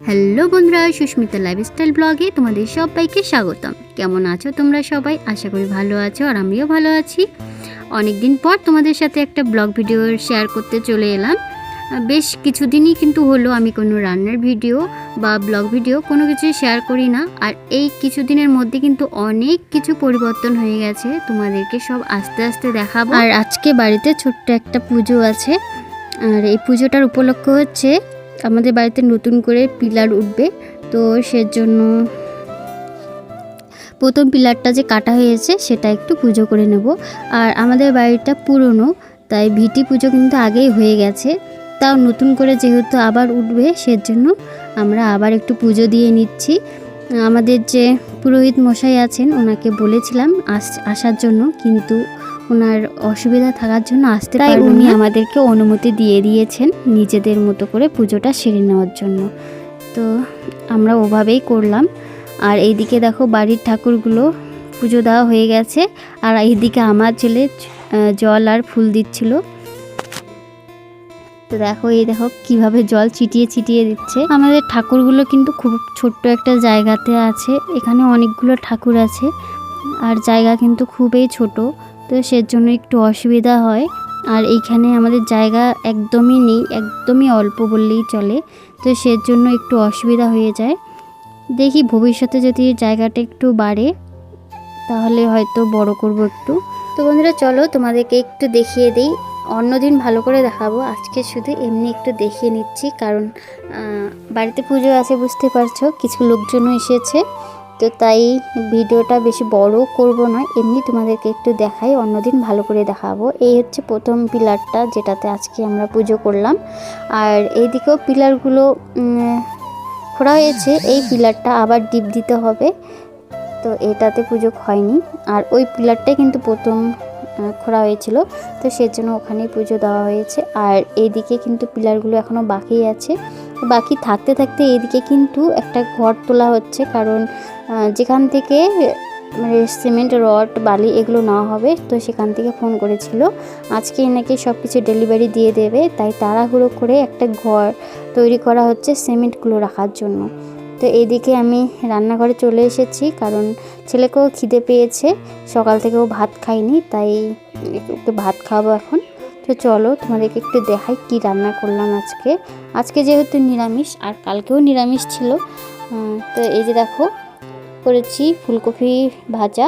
Hello বন্ধুরা, Susmita lifestyle ব্লগে তোমাদের সবাইকে স্বাগতম। কেমন আছো তোমরা সবাই? আশা করি ভালো আছো আর আমিও ভালো আছি। অনেক দিন পর তোমাদের সাথে একটা ব্লগ ভিডিও শেয়ার করতে চলে এলাম। বেশ কিছুদিনই কিন্তু হলো আমি কোনো রান্নার ভিডিও বা ব্লগ ভিডিও কোনো কিছু শেয়ার করি না। আর এই কিছুদিনের মধ্যে কিন্তু অনেক কিছু পরিবর্তন হয়ে গেছে। তোমাদেরকে সব আস্তে আস্তে দেখাবো। আর আজকে বাড়িতে ছোট্ট একটা পুজো আছে। আর এই পুজোটার উপলক্ষ হচ্ছে আমাদের বাড়িতে নতুন করে পিলার উঠবে, তো সেজন্য প্রথম পিলারটা যে কাটা হয়েছে সেটা একটু পুজো করে নেব। আর আমাদের বাড়িটা পুরনো, তাই ভিটি পুজো কিন্তু আগেই হয়ে গেছে। তাও নতুন করে যেহেতু আবার উঠবে, সেজন্য আমরা আবার একটু পুজো দিয়ে নিচ্ছি। আমাদের যে পুরোহিত মশাই আছেন, ওনাকে বলেছিলাম আস, আসার জন্য, কিন্তু ওনার অসুবিধা থাকার জন্য আসতে তাই উনি আমাদেরকে অনুমতি দিয়ে দিয়েছেন নিজেদের মতো করে পুজোটা সেরে নেওয়ার জন্য। তো আমরা ওভাবেই করলাম। আর এইদিকে দেখো বাড়ির ঠাকুরগুলো পুজো দেওয়া হয়ে গেছে। আর এইদিকে আমার ছেলে জল আর ফুল দিচ্ছিল। তো দেখো এই দেখো কীভাবে জল ছিটিয়ে ছিটিয়ে দিচ্ছে। আমাদের ঠাকুরগুলো কিন্তু খুব ছোট্ট একটা জায়গাতে আছে। এখানে অনেকগুলো ঠাকুর আছে। আর জায়গা কিন্তু খুবই ছোট। তো সেজন্য একটু অসুবিধা হয়। আর এইখানে আমাদের জায়গা একদমই নেই, একদমই অল্প বললেই চলে। তো সেজন্য একটু অসুবিধা হয়ে যায়। দেখি ভবিষ্যতে যদি জায়গাটা একটু বাড়ে, তাহলে হয়তো বড় করব একটু। তো বন্ধুরা, চলো তোমাদেরকে একটু দেখিয়ে দিই। অন্যদিন ভালো করে দেখাবো। আজকে শুধু এমনি একটু দেখিয়ে নিচ্ছি, কারণ বাড়িতে পুজো আছে বুঝতে পারছ। কিছু লোকজনও এসেছে। তো তাই ভিডিওটা বেশি বড় করব না এমনি তোমাদেরকে একটু দেখাই, অন্যদিন ভালো করে দেখাবো। এই হচ্ছে প্রথম পিলারটা যেটাতে আজকে আমরা পুজো করলাম। আর এইদিকেও পিলারগুলো খোঁড়া হয়েছে, এই পিলারটা আবার ডিপ দিতে হবে। তো এটাতে পুজো হয়নি। আর ওই পিলারটাই কিন্তু প্রথম খোঁড়া হয়েছিল। তো সেজন্য ওখানেই পুজো দেওয়া হয়েছে। আর এইদিকে কিন্তু পিলারগুলো এখনও বাকি আছে। বাকি থাকতে থাকতে এদিকে কিন্তু একটা ঘর তোলা হচ্ছে, কারণ যেখান থেকে মানে সিমেন্ট, রড, বালি এগুলো নেওয়া হবে, তো সেখান থেকে ফোন করেছিল। আজকে এনাকে সব কিছু ডেলিভারি দিয়ে দেবে, তাই তাড়াহুড়ো করে একটা ঘর তৈরি করা হচ্ছে সিমেন্টগুলো রাখার জন্য। তো এইদিকে আমি রান্নাঘরে চলে এসেছি, কারণ ছেলেকেও খিদে পেয়েছে, সকাল থেকে ও ভাত খায়নি তাই একটু ভাত খাব এখন। তো চলো তোমাদেরকে একটু দেখাই কি রান্না করলাম আজকে। আজকে যেহেতু নিরামিষ আর কালকেও নিরামিষ ছিল তো এই যে দেখো, করেছি ফুলকপি ভাজা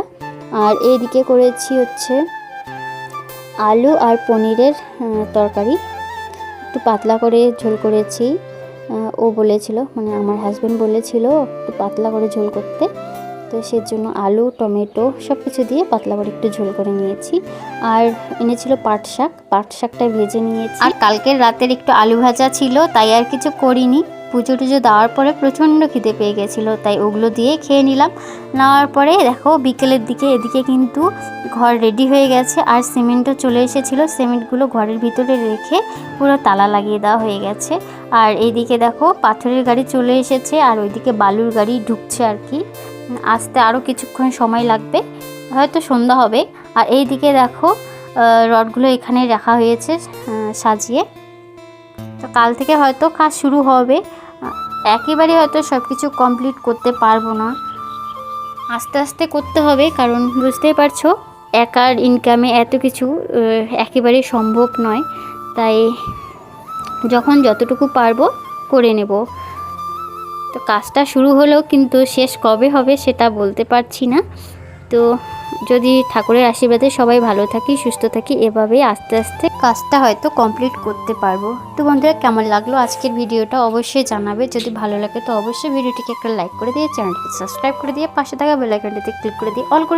আর এইদিকে করেছি হচ্ছে আলু আর পনিরের তরকারি। একটু পাতলা করে ঝোল করেছি ও বলেছিল মানে আমার হাজব্যান্ড বলেছিল একটু পাতলা করে ঝোল করতে। তো সেজন্য আলু, টমেটো সব কিছু দিয়ে পাতলা করে একটু ঝোল করে নিয়েছি। আর এনেছিল পাট শাক, পাট শাকটা ভেজে নিয়েছি। আর কালকের রাতের একটু আলু ভাজা ছিল, তাই আর কিছু করিনি। পুজো টুজো দেওয়ার পরে প্রচণ্ড খিদে পেয়ে গেছিল, তাই ওগুলো দিয়ে খেয়ে নিলাম। নেওয়ার পরে দেখো বিকেলের দিকে এদিকে কিন্তু ঘর রেডি হয়ে গেছে, আর সিমেন্টও চলে এসেছিল। সিমেন্টগুলো ঘরের ভিতরে রেখে পুরো তালা লাগিয়ে দেওয়া হয়ে গেছে। আর এইদিকে দেখো পাথরের গাড়ি চলে এসেছে, আর ওইদিকে বালুর গাড়ি ঢুকছে আর কি। আসতে আরও কিছুক্ষণ সময় লাগবে, হয়তো সন্ধ্যা হবে। আর এই দিকে দেখো রডগুলো এখানে রাখা হয়েছে সাজিয়ে। তো কাল থেকে হয়তো কাজ শুরু হবে। একেবারে হয়তো সব কিছু কমপ্লিট করতে পারব না। আস্তে আস্তে করতে হবে, কারণ বুঝতেই পারছ, একার ইনকামে এত কিছু একেবারে সম্ভব নয়। তাই যখন যতটুকু পারব, করে নেব। তো কাজটা শুরু হলেও কিন্তু শেষ কবে হবে সেটা বলতে পারছি না। তো যদি ঠাকুরের আশীর্বাদে সবাই ভালো থাকি, সুস্থ থাকি, এভাবেই আস্তে আস্তে কাজটা হয়তো কমপ্লিট করতে পারব। তো বন্ধুরা, কেমন লাগল আজকের ভিডিওটা অবশ্যই জানাবে। যদি ভালো লাগে তো অবশ্যই ভিডিওটিকে একটা লাইক করে দিয়ে চ্যানেলটিকে সাবস্ক্রাইব করে দিয়ে পাশে থাকা বেলাইকনটিতে ক্লিক করে দিয়ে অল করে